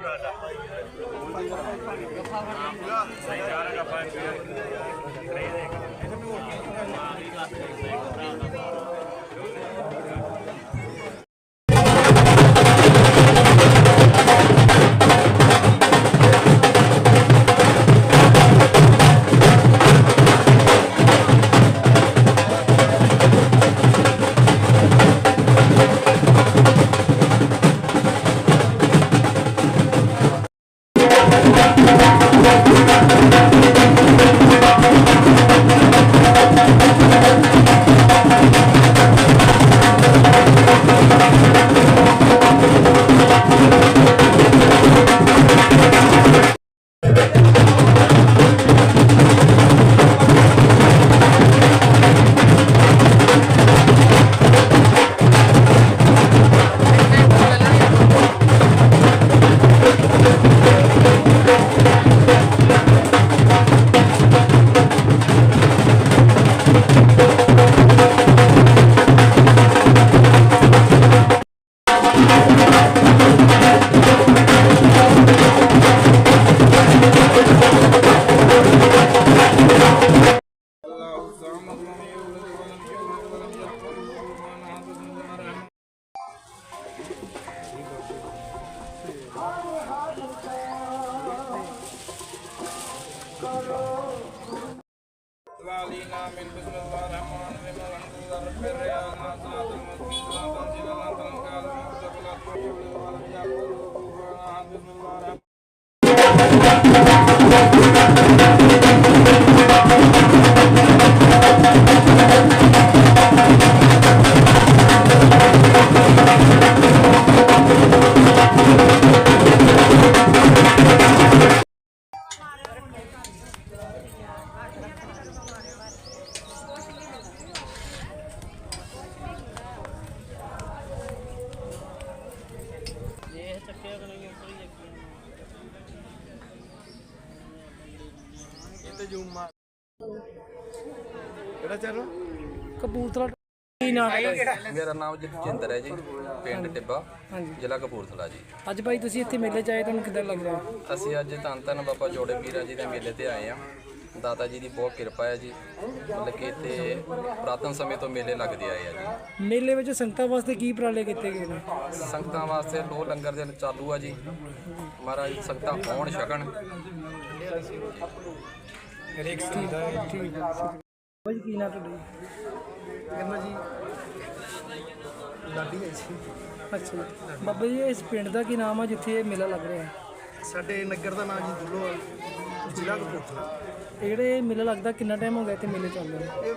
Gracias. Hello. بالبسم الله الرحمن الرحيم الحمد لله رب العالمين ਕਿਹੜਾ ਚੈਨਲ ਕਪੂਰਥਲਾ ਕੀ ਨਾਮ ਹੈ ਮੇਰਾ ਨਾਮ ਜਤਿੰਦਰ ਹੈ ਜੀ ਪਿੰਡ ਟਿੱਬਾ ਜ਼ਿਲ੍ਹਾ ਕਪੂਰਥਲਾ ਜੀ। ਅੱਜ ਭਾਈ ਤੁਸੀਂ ਇੱਥੇ ਮੇਲੇ 'ਚ ਆਏ ਤੁਹਾਨੂੰ ਕਿੱਦਾਂ ਲੱਗ ਰਿਹਾ ਅਸੀਂ ਅੱਜ ਧੰਨ ਧੰਨ ਬਾਬਾ ਜੋੜੇ ਪੀਰਾ ਜੀ ਦੇ ਮੇਲੇ ਤੇ ਆਏ ਆ ਦਾਤਾ ਜੀ ਦੀ ਬਹੁਤ ਕਿਰਪਾ ਹੈ ਜੀ। ਮਤਲਬ ਕਿ ਇੱਥੇ ਪ੍ਰਾਤਨ ਸਮੇਂ ਤੋਂ ਮੇਲੇ ਲੱਗਦੇ ਆਏ ਆ ਜੀ। ਮੇਲੇ ਵਿੱਚ ਸੰਗਤਾਂ ਵਾਸਤੇ ਕੀ ਉਪਰਾਲੇ ਕੀਤੇ ਗਏ ਨੇ? ਸੰਗਤਾਂ ਵਾਸਤੇ ਲੋ ਲੰਗਰ ਦੇ ਚਾਲੂ ਆ ਜੀ। ਮਹਾਰਾਜ ਸੰਗਤਾਂ ਛਕਣ ਭਾਈ ਕੀ ਨਾਮ ਤੁਹਾਡਾ ਕਹਿੰਦਾ ਜੀ ਲਾਡੀ ਹੈ ਜੀ। ਅੱਛਾ ਜੀ। ਬਾਬਾ ਜੀ ਇਸ ਪਿੰਡ ਦਾ ਕੀ ਨਾਮ ਆ ਜਿੱਥੇ ਇਹ ਮੇਲਾ ਲੱਗ ਰਿਹਾ? ਹੈ ਸਾਡੇ ਨਗਰ ਦਾ ਨਾਮ ਜੀ ਦੁੱਲੋ ਆ। ਜ਼ਿਲ੍ਹਾ ਕਪੂਰਥਲਾ। ਇਹ ਜਿਹੜੇ ਮੇਲਾ ਲੱਗਦਾ ਕਿੰਨਾ ਟਾਈਮ ਹੋ ਗਿਆ ਇੱਥੇ ਮੇਲੇ ਚੱਲ ਰਹੇ? ਨੇ ਇਹ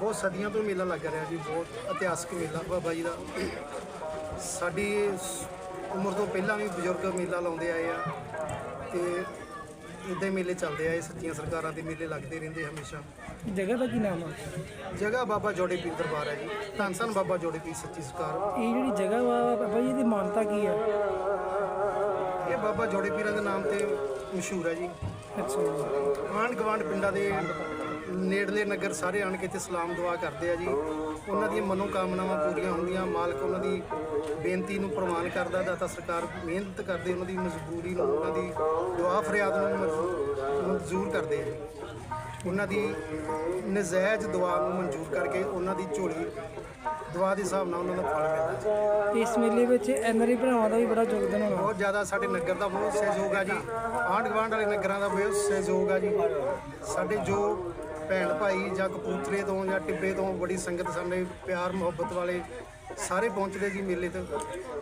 ਬਹੁਤ ਸਦੀਆਂ ਤੋਂ ਮੇਲਾ ਲੱਗ ਰਿਹਾ ਜੀ ਬਹੁਤ ਇਤਿਹਾਸਕ ਮੇਲਾ ਬਾਬਾ ਜੀ ਦਾ। ਸਾਡੀ ਉਮਰ ਤੋਂ ਪਹਿਲਾਂ ਵੀ ਬਜ਼ੁਰਗ ਮੇਲਾ ਲਾਉਂਦੇ ਆਏ ਆ। ਤੇ ਇਦਾਂ ਹੀ ਮੇਲੇ ਚੱਲਦੇ ਆਏ ਸੱਚੀਆਂ ਸਰਕਾਰਾਂ ਦੇ ਮੇਲੇ ਲੱਗਦੇ ਰਹਿੰਦੇ ਹਮੇਸ਼ਾ। ਜਗ੍ਹਾ ਦਾ ਕੀ ਨਾਮ ਆ? ਜਗ੍ਹਾ ਬਾਬਾ ਜੋੜੇ ਪੀਰ ਦਰਬਾਰ ਹੈ ਜੀ। ਧੰਨ ਧੰਨ ਬਾਬਾ ਜੋੜੇ ਪੀਰ ਸੱਚੀ ਸਰਕਾਰ। ਇਹ ਜਿਹੜੀ ਜਗ੍ਹਾ ਵਾ ਬਾਬਾ ਜੀ ਇਹਦੀ ਮਾਨਤਾ ਕੀ ਆ? ਇਹ ਬਾਬਾ ਜੋੜੇ ਪੀਰਾਂ ਦੇ ਨਾਮ ਤੇ ਮਸ਼ਹੂਰ ਹੈ ਜੀ। ਅੱਛਾ। ਆਂਢ ਗੁਆਂਢ ਪਿੰਡਾਂ ਦੇ ਨੇੜਲੇ ਨਗਰ ਸਾਰੇ ਆਣ ਕੇ ਇੱਥੇ ਸਲਾਮ ਦੁਆ ਕਰਦੇ ਆ ਜੀ। ਉਹਨਾਂ ਦੀਆਂ ਮਨੋ ਕਾਮਨਾਵਾਂ ਪੂਰੀਆਂ ਹੁੰਦੀਆਂ ਮਾਲਕ ਉਹਨਾਂ ਦੀ ਬੇਨਤੀ ਨੂੰ ਪ੍ਰਵਾਨ ਕਰਦਾ ਦਾਤਾ ਸਰਕਾਰ ਮਿਹਨਤ ਕਰਦੇ ਉਹਨਾਂ ਦੀ ਮਜਬੂਰੀ ਨੂੰ ਉਹਨਾਂ ਦੀ ਦੁਆ ਫਰਿਆਦ ਨੂੰ ਮਨਜ਼ੂ- ਮਨਜ਼ੂਰ ਕਰਦੇ ਜੀ ਉਹਨਾਂ ਦੀ ਨਜਾਇਜ਼ ਦੁਆ ਨੂੰ ਮਨਜ਼ੂਰ ਕਰਕੇ ਉਹਨਾਂ ਦੀ ਝੋਲੀ ਦੁਆ ਦੇ ਹਿਸਾਬ ਨਾਲ ਉਹਨਾਂ ਦਾ ਫਲ ਮਿਲਦਾ ਜੀ। ਇਸ ਮੇਲੇ ਵਿੱਚ ਐਨਆਰਆਈ ਭਰਾਵਾਂ ਦਾ ਵੀ ਬੜਾ ਯੋਗਦਾਨ ਹੋਣਾ। ਬਹੁਤ ਜ਼ਿਆਦਾ ਸਾਡੇ ਨਗਰ ਦਾ ਬਹੁਤ ਸਹਿਯੋਗ ਆ ਜੀ। ਆਂਢ ਗੁਆਂਢ ਵਾਲੇ ਨਗਰਾਂ ਦਾ ਬਹੁਤ ਸਹਿਯੋਗ ਆ ਜੀ। ਸਾਡੇ ਜੋ ਭੈਣ ਭਾਈ ਜਾਂ ਕਪੂਰਥਲੇ ਤੋਂ ਜਾਂ ਟਿੱਬੇ ਤੋਂ ਬੜੀ ਸੰਗਤ ਸਾਡੇ ਪਿਆਰ ਮੁਹੱਬਤ ਵਾਲੇ ਸਾਰੇ ਪਹੁੰਚਦੇ ਜੀ ਮੇਲੇ ਤੇ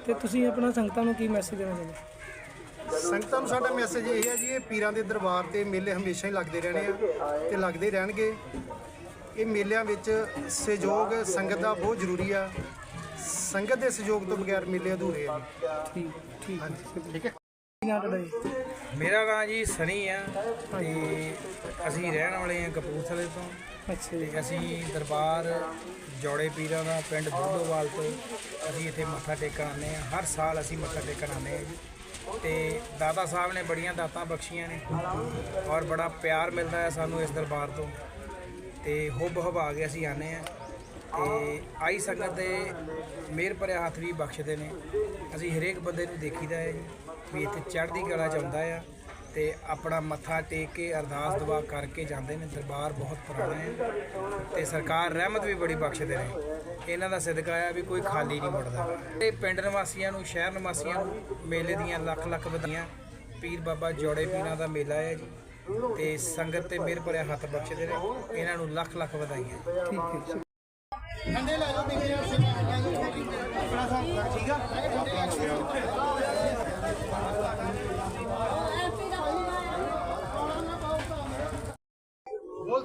ਤੇ ਤੁਸੀਂ ਆਪਣਾ ਸੰਗਤਾਂ ਨੂੰ ਕੀ ਮੈਸੇਜ ਦੇਣਾ ਚਾਹੁੰਦੇ ਸੰਗਤਾਂ ਨੂੰ ਸਾਡਾ ਮੈਸੇਜ ਇਹ ਹੈ ਜੀ ਇਹ ਪੀਰਾਂ ਦੇ ਦਰਬਾਰ ਤੇ ਮੇਲੇ ਹਮੇਸ਼ਾ ਹੀ ਲੱਗਦੇ ਰਹਿਣੇ ਆ ਤੇ ਲੱਗਦੇ ਰਹਿਣਗੇ। ਇਹ ਮੇਲਿਆਂ ਵਿੱਚ ਸਹਿਯੋਗ ਸੰਗਤ ਦਾ ਬਹੁਤ ਜ਼ਰੂਰੀ ਆ। ਸੰਗਤ ਦੇ ਸਹਿਯੋਗ ਤੋਂ ਬਗੈਰ ਮੇਲੇ ਅਧੂਰੇ ਆ। ਜੀ ਠੀਕ। ਠੀਕ ਠੀਕ ਹੈ। ਤੁਹਾਡਾ ਜੀ? ਮੇਰਾ ਨਾਮ ਜੀ ਸਨੀ ਆ ਤੇ ਅਸੀਂ ਰਹਿਣ ਵਾਲੇ ਆ ਕਪੂਰਥਲੇ ਤੋਂ। ਅੱਛਾ ਜੀ। ਤੇ ਅਸੀਂ ਦਰਬਾਰ ਜੋੜੇ ਪੀਰਾਂ ਦਾ ਪਿੰਡ ਦੁੱਧੋਵਾਲ ਤੋਂ ਅਸੀਂ ਇੱਥੇ ਮੱਥਾ ਟੇਕਣ ਆਉਂਦੇ ਹਾਂ। ਹਰ ਸਾਲ ਅਸੀਂ ਮੱਥਾ ਟੇਕਣ ਆਉਂਦੇ ਹਾਂ ਜੀ। ਤੇ ਦਾਦਾ ਸਾਹਿਬ ਨੇ ਬੜੀਆਂ ਦਾਤਾਂ ਬਖਸ਼ੀਆਂ ਨੇ ਔਰ ਬੜਾ ਪਿਆਰ ਮਿਲਦਾ ਹੈ ਸਾਨੂੰ ਇਸ ਦਰਬਾਰ ਤੋਂ। ਤੇ ਹੁਬ ਹਵਾ ਕੇ ਅਸੀਂ ਆਨੇ ਆ ਤੇ ਆਈ ਸੰਗਤ ਦੇ ਮਿਹਰ ਭਰਿਆ ਹੱਥ ਵੀ ਬਖਸ਼ਦੇ ਨੇ। ਅਸੀਂ ਹਰੇਕ ਬੰਦੇ ਨੂੰ ਦੇਖੀਦਾ ਹੈ ਜੀ ਵੀ ਇੱਥੇ ਚੜ੍ਹਦੀ ਕਲਾ ਚ ਆਉਂਦਾ ਆ। ਤੇ ਆਪਣਾ ਮੱਥਾ ਟੇਕ ਕੇ ਅਰਦਾਸ ਦੁਆ ਕਰਕੇ ਜਾਂਦੇ ਨੇ ਦਰਬਾਰ ਬਹੁਤ ਪੁਰਾਣਾ ਹੈ ਤੇ ਸਰਕਾਰ ਰਹਿਮਤ ਵੀ ਬੜੀ ਬਖਸ਼ਦੇ ਨੇ। ਇਹਨਾਂ ਦਾ ਸਦਕਾ ਆ ਵੀ ਕੋਈ ਖਾਲੀ ਨਹੀਂ ਮੁੜਦਾ। ਤੇ ਪਿੰਡ ਨਿਵਾਸੀਆਂ ਨੂੰ ਸ਼ਹਿਰ ਨਿਵਾਸੀਆਂ ਨੂੰ ਮੇਲੇ ਦੀਆਂ ਲੱਖ ਲੱਖ ਵਧਾਈਆਂ। ਪੀਰ ਬਾਬਾ ਜੋੜੇ ਪੀਰਾਂ ਦਾ ਮੇਲਾ ਹੈ ਜੀ ਤੇ ਸੰਗਤ ਤੇ ਮਿਹਰ ਭਰਿਆ ਹੱਥ ਬਖਸ਼ਦੇ ਨੇ। ਇਹਨਾਂ ਨੂੰ ਲੱਖ ਲੱਖ ਵਧਾਈਆਂ। ਠੀਕ ਹੈ ਬੋਲ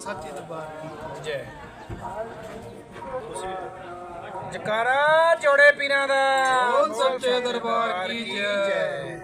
ਸੱਚੇ ਦਰਬਾਰ ਕੀ ਜੈ। ਜਕਾਰਾ ਜੋੜੇ ਪੀਰਾਂ ਦਾ। ਸੱਚੇ ਦਰਬਾਰ ਕੀ ਜੈ।